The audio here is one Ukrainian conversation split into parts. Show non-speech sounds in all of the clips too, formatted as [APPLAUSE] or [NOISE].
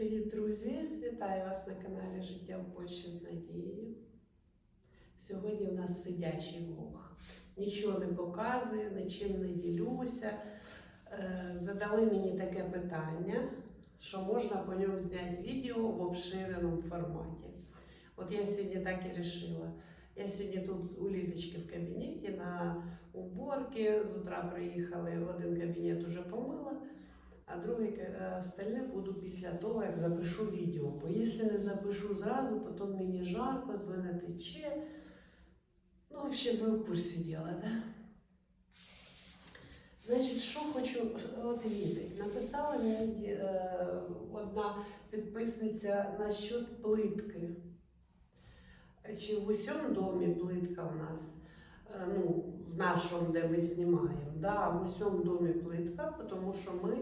Привіт, друзі! Вітаю вас на каналі Життя в Польщі з Надією. Сьогодні в нас сидячий влог. Нічого не показую, нічим не ділюся. Е, Задали мені таке питання, що можна по ньому зняти відео в обширеному форматі. От я сьогодні так і вирішила. Я сьогодні тут у Лідочки в кабінеті на уборці. З утра приїхали, один кабінет уже помила. А другий е, остальне буду після того, як запишу відео. Бо якщо не запишу зразу, потім мені жарко, з мене тече. Ну, в общем, ви в курсі діла, да? Значить, що хочу от відео. Написала мені е, одна підписниця насчет плитки. Чи в усьому домі плитка в нас? Е, Ну, в нашому, де ми знімаємо. Да, в усьому домі плитка, тому що ми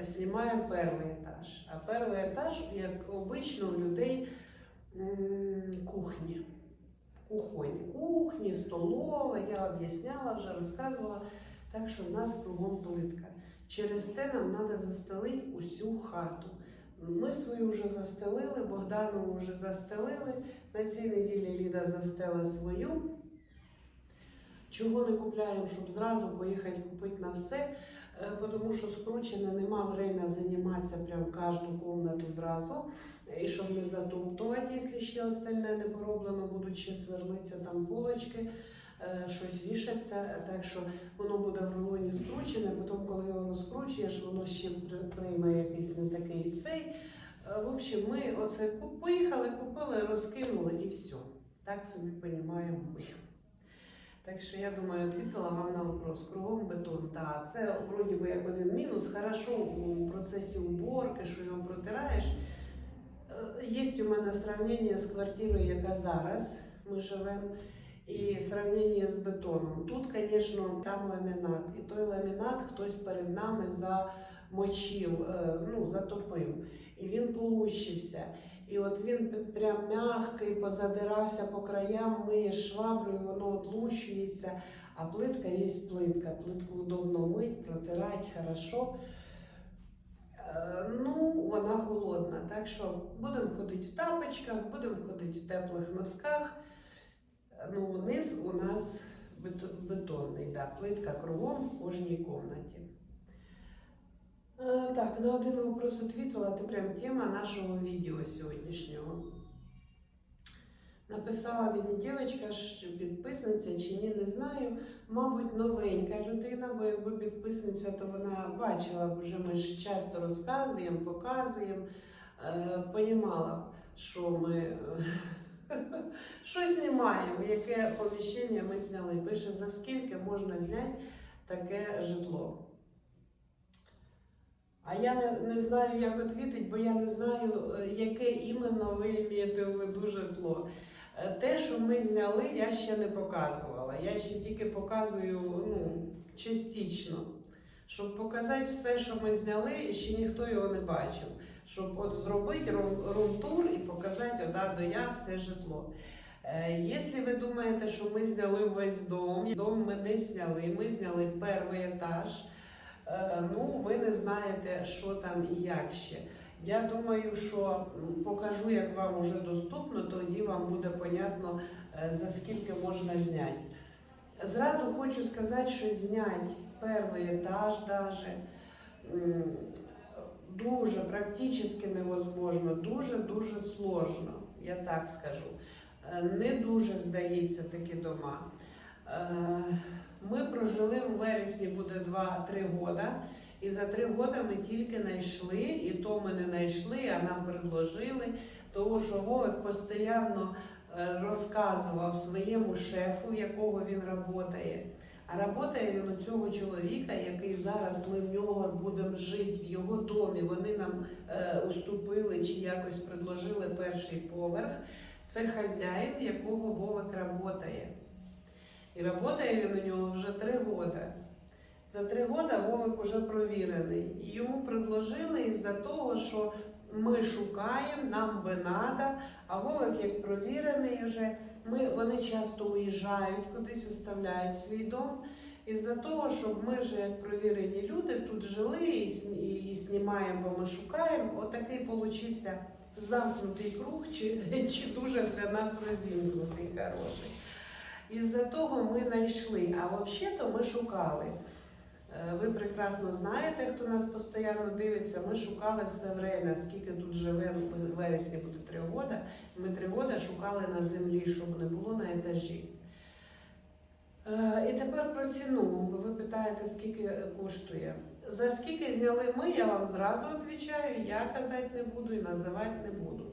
е, знімаємо перший етаж. А перший етаж, як обично, у людей м, кухня. Кухонь, кухні, столова, я об'ясняла, вже розказувала. Так що в нас кругом плитка. Через те нам треба застелити усю хату. Ми свою вже застелили, Богданову вже застелили. На цій неділі Ліда застела свою. Чого не купляємо, щоб зразу поїхати купити на все, Е, тому що скручене нема время займатися прям кожну кімнату зразу. І щоб не затоптувати, якщо ще остальне не пороблено, будуть ще сверлитися там полочки, е, щось вішаться. Так що воно буде в рулоні скручене, потім, коли його розкручуєш, воно ще прийме якийсь не такий цей. Е, В общем, ми оце поїхали, купили, розкинули і все. Так собі розуміємо ми. Так що я думаю, відповіла вам на вопрос. Кругом бетон. Так, це вроді би як один мінус. Хорошо у процесі уборки, що його протираєш. Е, Є у мене сравнення з квартирою, яка зараз ми живемо, і сравнення з бетоном. Тут, звісно, там ламінат. І той ламінат хтось перед нами замочив, е, ну, затопив. І він получився. І от він прям м'який, позадирався по краям, миє шваброю, воно отлущується. А плитка є плитка. Плитку удобно мить, протирати хорошо. Е, Ну, вона холодна. Так що будемо ходити в тапочках, будемо ходити в теплих носках. Ну, низ у нас бетонний, да, плитка кругом в кожній кімнаті. Е, Так, на один вопрос відповіла, це прям тема нашого відео сьогоднішнього. Написала мені дівчинка, що підписниця чи ні, не знаю. Мабуть, новенька людина, бо якби підписниця, то вона бачила б вже ми ж часто розказуємо, показуємо, е, б, що ми е, [LAUGHS] що знімаємо, яке поміщення ми зняли. Пише, за скільки можна зняти таке житло. А я не, не знаю, як відповідати, бо я не знаю, е, яке іменно ви маєте в виду житло. Е, Те, що ми зняли, я ще не показувала. Я ще тільки показую ну, частично. Щоб показати все, що ми зняли, і ще ніхто його не бачив. Щоб от зробити рум- рум-тур і показати от А до Я все житло. Е, Якщо ви думаєте, що ми зняли весь дом, дом ми не зняли, ми зняли перший етаж. Е, Ну, ви не знаєте, що там і як ще. Я думаю, що покажу, як вам уже доступно, тоді вам буде понятно, е, за скільки можна зняти. Зразу хочу сказати, що зняти перший етаж даже дуже практично невозможно, дуже-дуже сложно, я так скажу. Е, Не дуже здається такі дома. Ми прожили у вересні буде 2-3 года. І за три роки ми тільки знайшли, і то ми не знайшли, а нам предложили, тому що Вовик постійно е, розказував своєму шефу, якого він працює. А працює він у цього чоловіка, який зараз ми в нього будемо жити в його домі. Вони нам е, уступили чи якось предложили перший поверх. Це хазяїн, якого Вовик працює. І працює він у нього вже три роки. За три роки Вовик уже провірений. І йому предложили із-за того, що ми шукаємо, нам би надо, а Вовик як провірений вже, ми, вони часто уїжджають, кудись оставляють свій дом. із-за того, щоб ми вже як провірені люди тут жили і, і знімаємо, бо ми шукаємо. Отакий получився замкнутий круг, чи, [LAUGHS] чи дуже для нас розімкнутий хороший. Із-за того ми знайшли, а взагалі-то ми шукали. Е, Ви прекрасно знаєте, хто нас постійно дивиться, ми шукали все время, скільки тут живемо, в вересні буде три роки. Ми три роки шукали на землі, щоб не було на етажі. Е, І тепер про ціну, бо ви питаєте, скільки коштує. За скільки зняли ми, я вам зразу відповідаю, я казати не буду і називати не буду.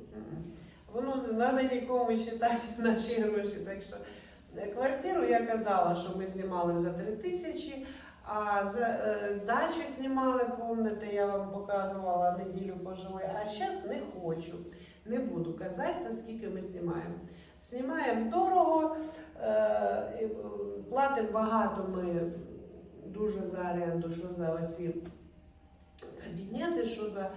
Воно не треба нікому вважати [LAUGHS] наші гроші. Так що квартиру я казала, що ми знімали за 3 тисячі, а за е, дачу знімали, пам'ятаєте, я вам показувала неділю пожили, а зараз не хочу. Не буду казати, за скільки ми знімаємо. Знімаємо дорого, е, платимо багато ми дуже за оренду, що за оці кабінети, що за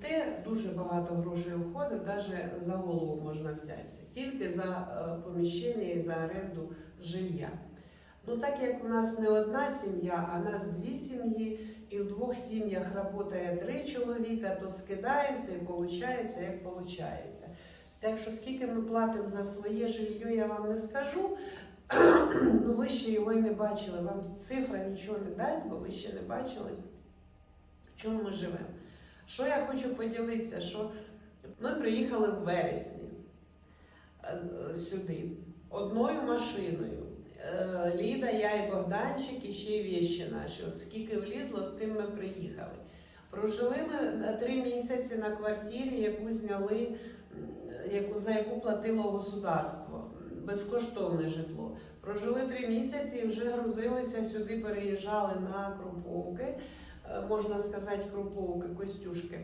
те, дуже багато грошей входить, навіть за голову можна взятися, тільки за е, поміщення і за оренду жилья. Ну, так як у нас не одна сім'я, а нас дві сім'ї, і в двох сім'ях працює три чоловіка, то скидаємося і виходить, як виходить. Так що скільки ми платимо за своє жилье, я вам не скажу. [CLEARS THROAT] ну, ви ще його і не бачили. Вам цифра нічого не дасть, бо ви ще не бачили, в чому ми живемо. Що я хочу поділитися, що ми приїхали в вересні е, е, сюди одною машиною. Е, Ліда, я і Богданчик, і ще й віші наші. От скільки влізло, з тим ми приїхали. Прожили ми три місяці на квартирі, яку зняли, яку, за яку платило государство, безкоштовне житло. Прожили три місяці і вже грузилися сюди, переїжджали на Круповки, е, можна сказати, Круповки, Костюшки.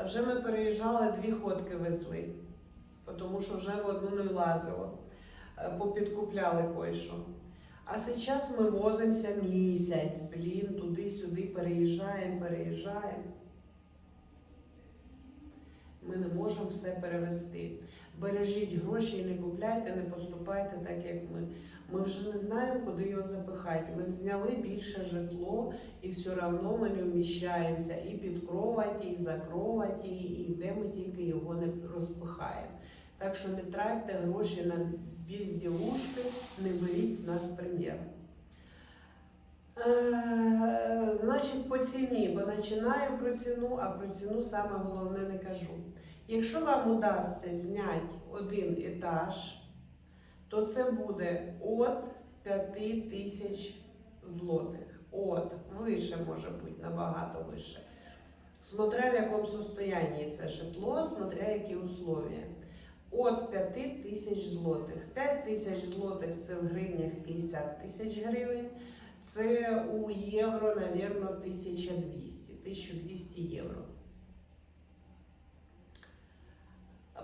Е, Вже ми переїжджали, дві ходки везли, тому що вже в одну не влазило. Е, попідкупляли кое-що. А зараз ми возимося місяць, блін, туди-сюди переїжджаємо, переїжджаємо. Ми не можемо все перевести. Бережіть гроші і не купляйте, не поступайте так, як ми. Ми вже не знаємо, куди його запихати. Ми зняли більше житло і все одно ми не вміщаємося і під кроваті, і за кроваті, і де ми тільки його не розпихаємо. Так що не тратьте гроші на безділушки, не беріть нас примір. Е, значить, по ціні, бо починаю про ціну, а про ціну саме головне не кажу. Якщо вам удасться зняти один етаж, то це буде от 5 тисяч злотих. От, вище може бути, набагато вище. Смотря в якому состоянні це житло, смотря які условия. От 5 тисяч злотих. 5 тисяч злотих це в гривнях 50 тисяч гривень. Це у євро, навірно, 1200, 1200 євро.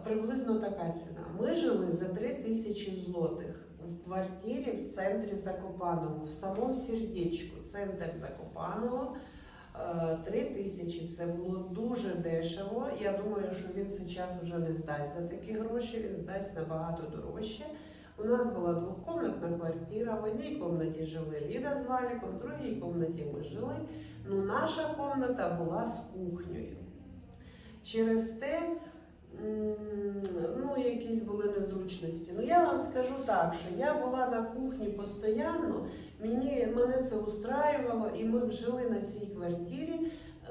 Приблизно така ціна. Ми жили за 3 тисячі злотих в квартирі в центрі Закопаного, в самому сердечку, центр Закопаного. 3 тисячі це було дуже дешево. Я думаю, що він зараз вже не здасть за такі гроші, він здасть набагато дорожче. У нас була двохкомнатна квартира. В одній кімнаті жили Ліда з Валіком, в другій кімнаті ми жили. Ну, наша кімната була з кухнею. Через те, ну, якісь були незручності. Ну, я вам скажу так, що я була на кухні постійно, мені, мене це устраювало, і ми б жили на цій квартирі,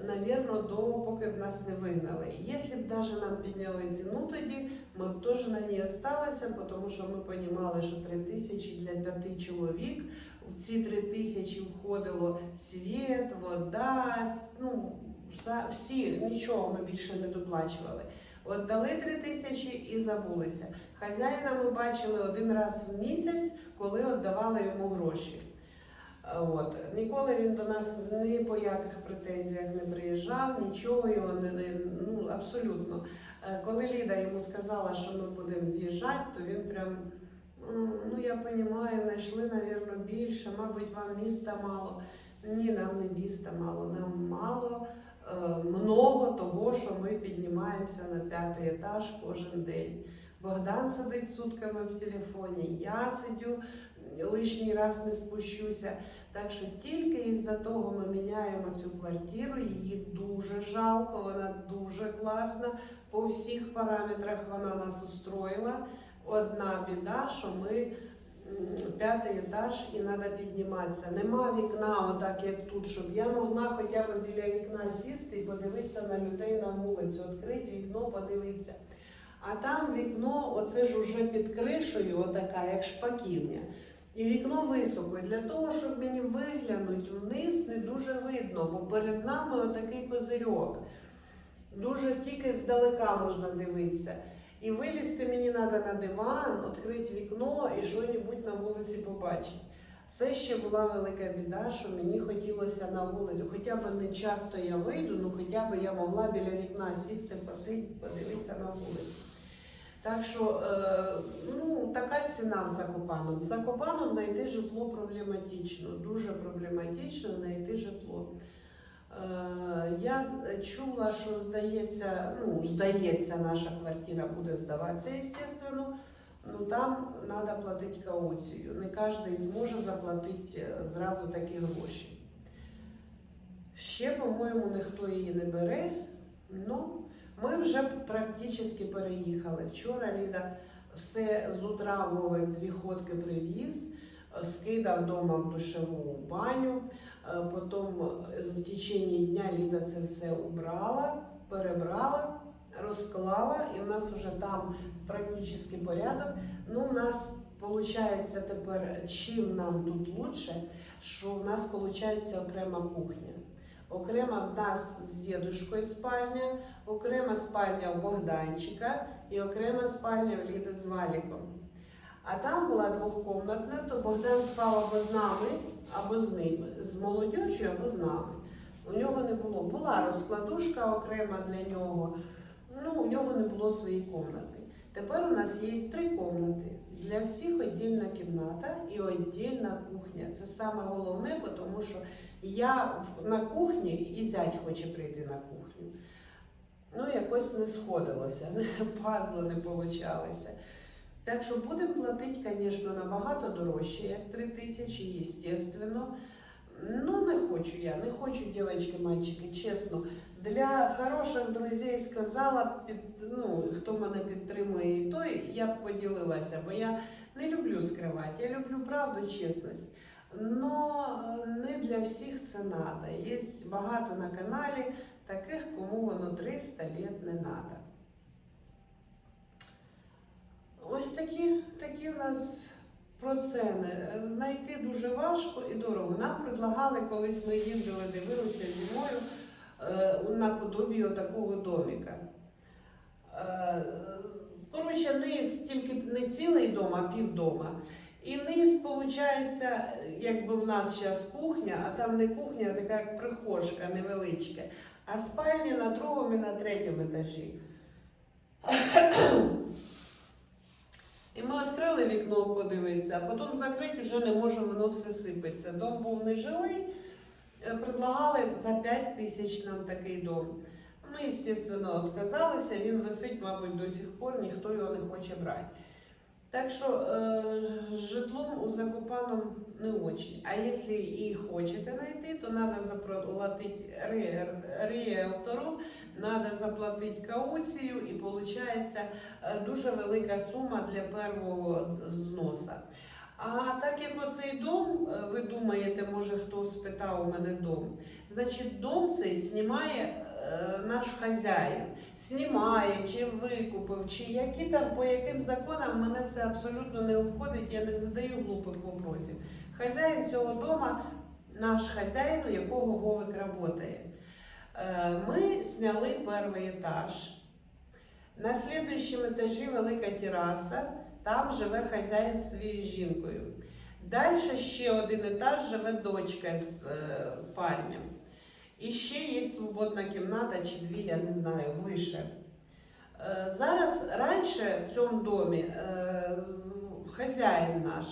навірно, до поки б нас не вигнали. Якщо б навіть нам підняли ціну тоді, ми б теж на ній залишилися, тому що ми розуміли, що 3 тисячі для п'яти чоловік. В ці 3 тисячі входило світ, вода, ну, всі, нічого ми більше не доплачували. От дали 3 тисячі і забулися. Хазяїна ми бачили один раз в місяць, коли віддавали йому гроші. От. Ніколи він до нас ні по яких претензіях не приїжджав, нічого його не, не ну, абсолютно. Е, Коли Ліда йому сказала, що ми будемо з'їжджати, то він прям, ну я розумію, знайшли, мабуть, більше, мабуть, вам міста мало. Ні, нам не міста мало, нам мало що ми піднімаємося на п'ятий етаж кожен день. Богдан сидить сутками в телефоні, я сидю лишній раз не спущуся. Так що тільки із-за того ми міняємо цю квартиру. Її дуже жалко, вона дуже класна. По всіх параметрах вона нас устроїла. Одна біда, що ми п'ятий етаж і треба підніматися. Нема вікна, отак як тут, щоб я могла хоча б біля вікна сісти і подивитися на людей на вулицю, відкрити вікно, подивитися. А там вікно, оце ж уже під кришею, отака, як шпаківня. І вікно високо. І для того, щоб мені виглянути вниз, не дуже видно, бо перед нами отакий козирьок. Дуже тільки здалека можна дивитися. І вилізти мені треба на диван, відкрити вікно і що-небудь на вулиці побачити. Це ще була велика біда, що мені хотілося на вулицю. Хоча б не часто я вийду, ну хоча б я могла біля вікна сісти, посидіти, подивитися на вулицю. Так що е, ну, така ціна в Закопаном. В Закопаном знайти житло проблематично, дуже проблематично знайти житло. Е, я чула, що здається, ну, здається, наша квартира буде здаватися, естественно. Ну там треба платити кауцію. Не кожен зможе заплатити е, зразу такі гроші. Ще, по-моєму, ніхто її не бере. Ну, ми вже практично переїхали. Вчора Ліда все з утра Вовик дві ходки привіз, е, скидав вдома в душеву баню. Е, Потім е, в течение дня Ліда це все убрала, перебрала, розклала, і в нас вже там практично порядок. Ну, у нас виходить тепер, чим нам тут лучше, що у нас виходить окрема кухня. Окрема в нас з дідушкою спальня, окрема спальня у Богданчика і окрема спальня в Ліди з Валіком. А там була двохкомнатна, то Богдан спав або з нами, або з ними, з молодіжю або з нами. У нього не було. Була розкладушка окрема для нього. Ну, у нього не було своєї кімнати. Тепер у нас є три кімнати. Для всіх віддільна кімната і віддільна кухня. Це саме головне, тому що я на кухні і зять хоче прийти на кухню. Ну, якось не сходилося, [LAUGHS] пазли не получалися. Так що будемо платити, звісно, набагато дорожче, як 3 тисячі, звісно. Ну, не хочу я, не хочу, дівчатки, мальчики, чесно. Для хороших друзей сказала, під, ну, хто мене підтримує, і той я б поділилася, бо я не люблю скривати, я люблю правду, чесність. Но не для всіх це треба. Є багато на каналі таких, кому воно 300 літ не треба. Ось такі, такі в нас про ціни. Знайти дуже важко і дорого. Нам предлагали, колись ми їздили, дивилися зимою е, наподобі такого доміка. Е, Коротше, низ тільки не цілий дом, а півдома. І низ, виходить, якби в нас зараз кухня, а там не кухня, а така як прихожка невеличка, а спальня на другому і на третьому етажі. І ми відкрили вікно подивитися, а потім закрити вже не можемо, воно все сипеться. Дом був нежилий, е, предлагали за 5 тисяч нам такий дом. Ми, звісно, відказалися, він висить, мабуть, до сих пор, ніхто його не хоче брати. Так що е, житлом у Закопаном не очень. А якщо і хочете знайти, то треба заплатити ріелтору, треба заплатити кауцію і виходить дуже велика сума для першого зноса. А так як оцей дом, е, ви думаєте, може хто спитав у мене дом, значить дом цей знімає е, наш хазяїн. Знімає, чи викупив, чи які там, по яким законам мене це абсолютно не обходить, я не задаю глупих вопросів. Хазяїн цього дома, наш хазяїн, у якого Вовик працює. Е, Ми зняли перший етаж. На слідуючому етажі велика тераса, там живе хазяїн зі своєю жінкою. Далі ще один етаж живе дочка з е, парнем. І ще є свободна кімната чи дві, я не знаю, вище. Е, Зараз раніше в цьому домі хазяїн наш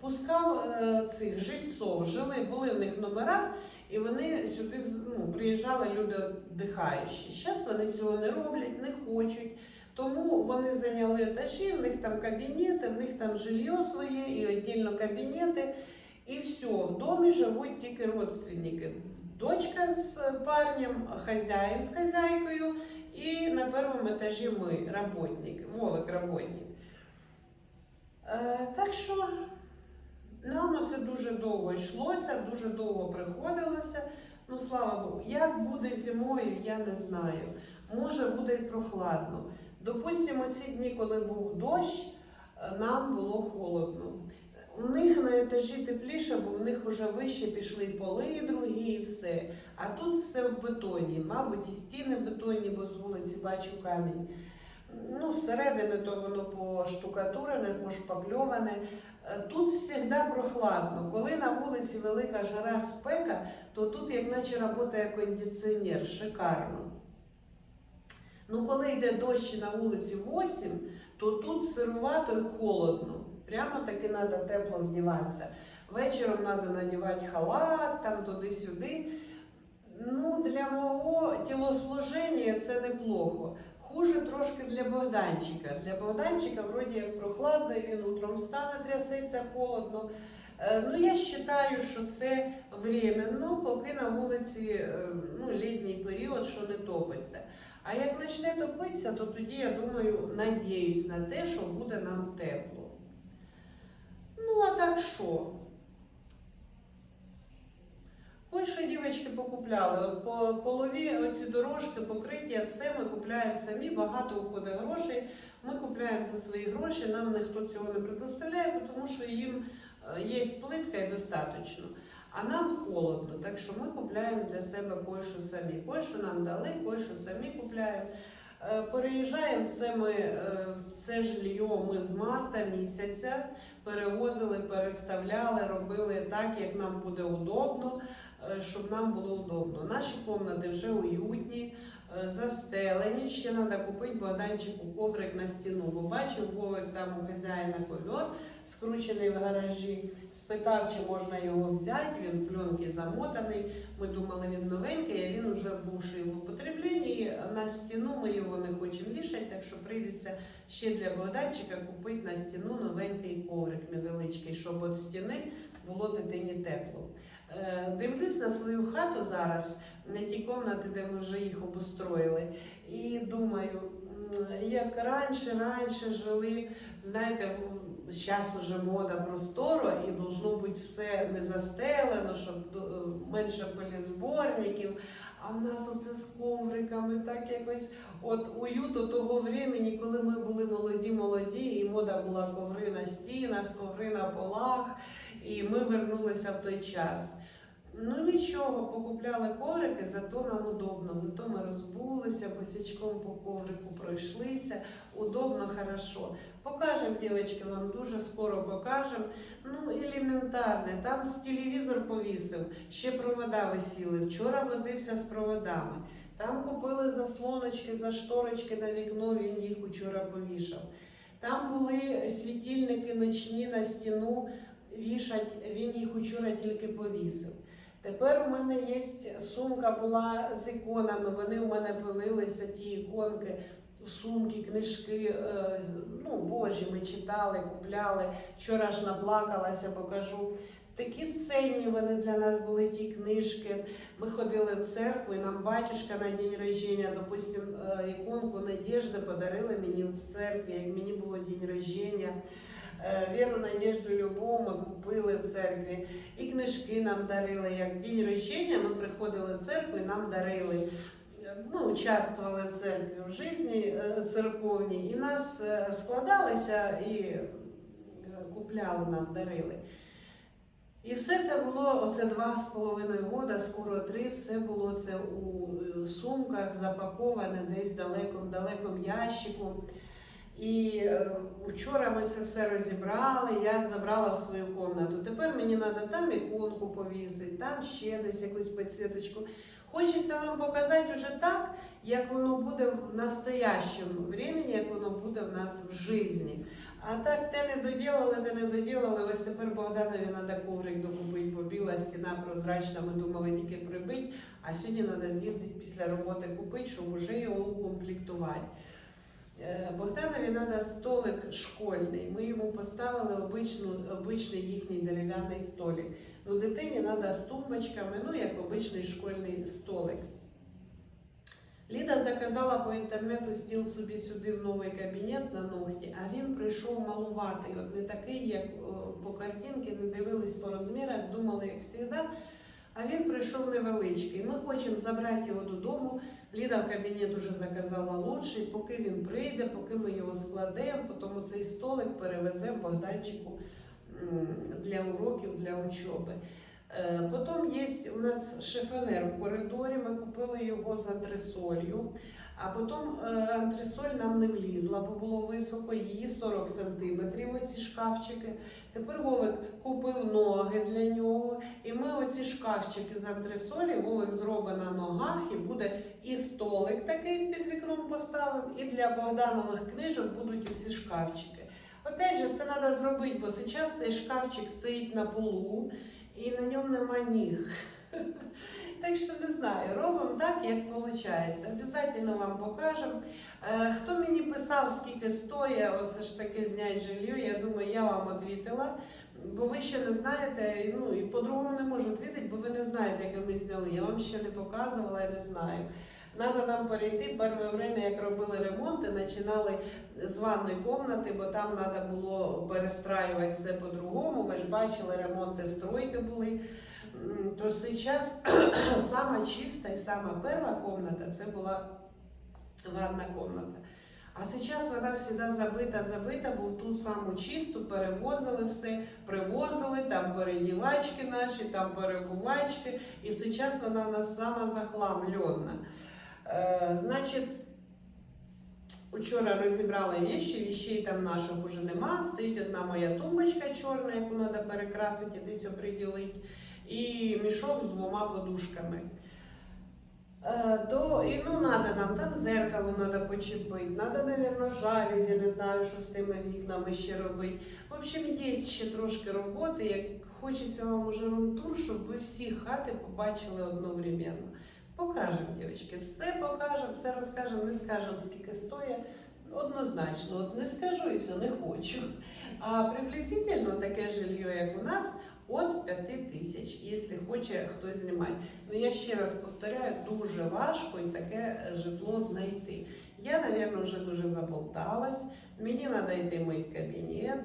пускав цих жильців, жили, були в них номера, і вони сюди ну, приїжджали люди віддихаючі. Зараз вони цього не роблять, не хочуть. Тому вони зайняли етажі, в них там кабінети, в них там жилье своє і віддільно кабінети. І все, в домі живуть тільки родственники. Дочка з парнем, хазяїн з хазяйкою, і на першому етажі ми, работник, Вовик работник. Е, так що нам це дуже довго йшлося, дуже довго приходилося. Ну, слава Богу, як буде зимою, я не знаю. Може буде прохладно. Допустимо, ці дні, коли був дощ, е, нам було холодно. У них на етажі тепліше, бо в них вже вище пішли поли другі і все. А тут все в бетоні. Мабуть, і стіни бетонні, бо з вулиці бачу камінь. Ну, зсередини то воно поштукатурене, пошпакльоване. Е, Тут завжди прохладно. Коли на вулиці велика жара спека, то тут як наче працює кондиціонер, шикарно. Ну, коли йде дощ на вулиці 8, то тут сирувато і холодно. Прямо таки треба тепло вдіватися. Вечором треба надівати халат, там туди-сюди. Ну, для мого тілосложення це неплохо. Хуже трошки для Богданчика. Для Богданчика вроді як прохладно, він утром встане, трясеться холодно. Е, Ну, я вважаю, що це временно, поки на вулиці е, ну, літній період, що не топиться. А як почне топитися, то тоді я думаю, надіюсь на те, що буде нам тепло. Ну, а так що? Кое-що дівчатки покупляли. От по полові оці дорожки, покриття, все ми купляємо самі, багато уходить грошей. Ми купляємо за свої гроші, нам ніхто цього не предоставляє, тому що їм е, є плитка і достатньо. А нам холодно, так що ми купляємо для себе кое-що самі. Кое-що нам дали, кое-що самі купляємо. Е, Переїжджаємо це ми е, це жилье ми з марта місяця перевозили, переставляли, робили так, як нам буде удобно, щоб нам було удобно. Наші кімнати вже уютні, е, застелені. Ще треба купити Богданчику коврик на стіну. Бо бачив, Вовик там у хазяїна ковер, скручений в гаражі. Спитав, чи можна його взяти. Він пленки замотаний. Ми думали, він новенький, а він вже бувший в употребленні. На стіну ми його не хочемо вішати, так що прийдеться ще для Богданчика купити на стіну новенький коврик невеличкий, щоб від стіни було дитині тепло. Е, Дивлюсь на свою хату зараз, на ті кімнати, де ми вже їх обустроїли, і думаю, як раніше, раніше жили, знаєте, зараз уже мода простору і должно бути все не застелено, щоб е, менше полізборників. А в нас оце з ковриками, так якось от уюту того времени, коли ми були молоді, молоді, і мода була коври на стінах, коври на полах, і ми вернулися в той час. Ну нічого, покупляли коврики, зато нам удобно. Зато ми розбулися, босячком по коврику пройшлися. Удобно, хорошо. Покажемо, дівчатки, вам дуже скоро покажемо. Ну, елементарне, там телевізор повісив, ще провода висіли. Вчора возився з проводами. Там купили заслоночки, зашторочки на вікно, він їх вчора повішав. Там були світильники ночні на стіну вішать, він їх вчора тільки повісив. Тепер у мене є сумка була з іконами, вони у мене пилилися, ті іконки, сумки, книжки, е, ну, божі, ми читали, купляли. Вчора ж наплакалася, покажу. Такі цінні вони для нас були ті книжки. Ми ходили в церкву, і нам батюшка на день рождения, допустим, е, іконку Надежди подарили мені в церкві, як мені було день рождения. Е, Віру, надежду, любов ми купили в церкві. І книжки нам дарили. Як день рождения ми приходили в церкву і нам дарили. Е, Ми участвували в церкві в житті е, церковній, і нас складалися і купляли нам, дарили. І все це було оце два з половиною года, скоро три, все було це у сумках запаковане десь далеко, в далекому ящику. І е, вчора ми це все розібрали, я забрала в свою кімнату. Тепер мені треба там іконку повісити, там ще десь якусь підсвіточку. Хочеться вам показати вже так, як воно буде в настоящому времени, як воно буде в нас в житті. А так те не доділали, те не доділали. Ось тепер Богданові треба коврик докупити, бо біла стіна прозрачна, ми думали тільки прибити, а сьогодні треба з'їздити після роботи купити, щоб вже його укомплектувати. Е, Богданові треба столик школьний. Ми йому поставили обичну, обичний їхній дерев'яний столик. Ну, дитині треба з тумбочками, ну як обичний школьний столик. Ліда заказала по інтернету стіл собі сюди в новий кабінет на ногті, а він прийшов малуватий. От не такий, як по картинці, не дивились по розмірах, думали, як завжди. А він прийшов невеличкий. Ми хочемо забрати його додому. Ліда в кабінет уже заказала лучший, поки він прийде, поки ми його складемо, потім цей столик перевеземо Богданчику для уроків, для учоби. Е, Потім є у нас шифонер в коридорі, ми купили його з антресолью. А потім е, антресоль нам не влізла, бо було високо, її 40 сантиметрів, оці шкафчики. Тепер Вовик купив ноги для нього. І ми оці шкафчики з антресолі, Вовик зробить на ногах, і буде і столик такий під вікном поставимо, і для Богданових книжок будуть оці шкафчики. Опять же, це треба зробити, бо зараз цей шкафчик стоїть на полу і на ньому нема ніг. Так що не знаю, робимо так, як виходить. Обязательно вам покажемо. Е, Хто мені писав, скільки стоїть, оце ж таке знять жилье, я думаю, я вам відповіла. Бо ви ще не знаєте, ну і по-другому не можу відповідати, бо ви не знаєте, яке ми зняли. Я вам ще не показувала, я не знаю. Надо нам перейти перше время, як робили ремонти, починали з ванної кімнати, бо там треба було перестраювати все по-другому. Ви ж бачили, ремонти стройки були. То зараз [CLEARS THROAT] сама чиста і сама перша кімната це була ванна кімната. А зараз вона завжди забита, забита, бо ту саму чисту перевозили все, привозили, там передівачки наші, там перебувачки. І зараз вона у нас сама захламлена. Е, значить, Учора розібрали вещи, вещей там наших уже нема. Стоїть одна моя тумбочка чорна, яку треба перекрасити, десь оприділити, і мішок з двома подушками. Е, то і ну надо нам там зеркало треба почепити, надо, наверное, жалюзі, не знаю, що з тими вікнами ще робити. В общем, є ще трошки роботи. Як хочеться вам уже рум-тур, щоб ви всі хати побачили одновременно. Покажемо, дівчатки, все покажемо, все розкажемо, не скажемо, скільки стоїть. Однозначно, от не скажу і все не хочу. А приблизительно таке жилье, як у нас, від 5 тисяч, якщо хоче хтось знімати. Ну я ще раз повторяю, дуже важко і таке житло знайти. Я, мабуть, вже дуже заболталась. Мені треба йти мій кабінет.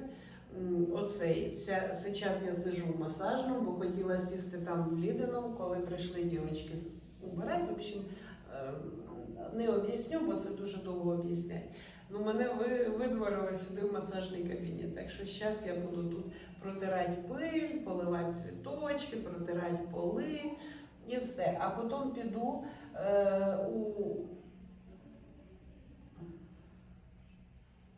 Оцей зараз я сижу в массажному, бо хотіла сісти там в Лідином, коли прийшли дівчатки убирати. В общем, ем, не об'ясню, бо це дуже довго об'яснять. Ну, мене ви, видворили сюди в масажний кабінет. Так що зараз я буду тут протирати пиль, поливати цвіточки, протирати поли і все. А потім піду е, у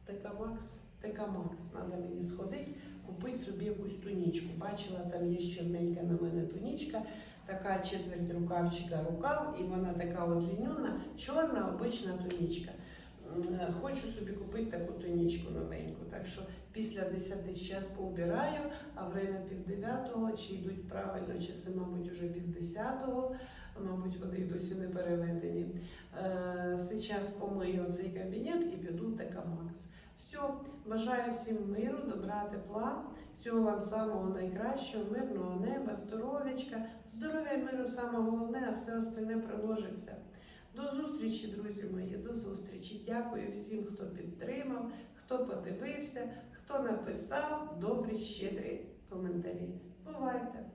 ТК Макс. ТК Макс. Треба мені сходити, купити собі якусь тунічку. Бачила, там є чорненька на мене тунічка, така четверть рукавчика рукав, і вона така от ліньона, чорна, обична тунічка. Е, Хочу собі купити таку тунічку новеньку. Так що після 10 зараз поубираю, а время пів дев'ятого, чи йдуть правильно часи, мабуть, уже пів десятого, мабуть, вони досі не переведені. Е, Зараз помию цей кабінет і піду ТК Макс. Все, бажаю всім миру, добра, тепла, всього вам самого найкращого, мирного неба, здоров'ячка, здоров'я миру саме головне, а все остальне приложиться. До зустрічі, друзі мої, до зустрічі. Дякую всім, хто підтримав, хто подивився, хто написав добрі, щедрі коментарі. Бувайте!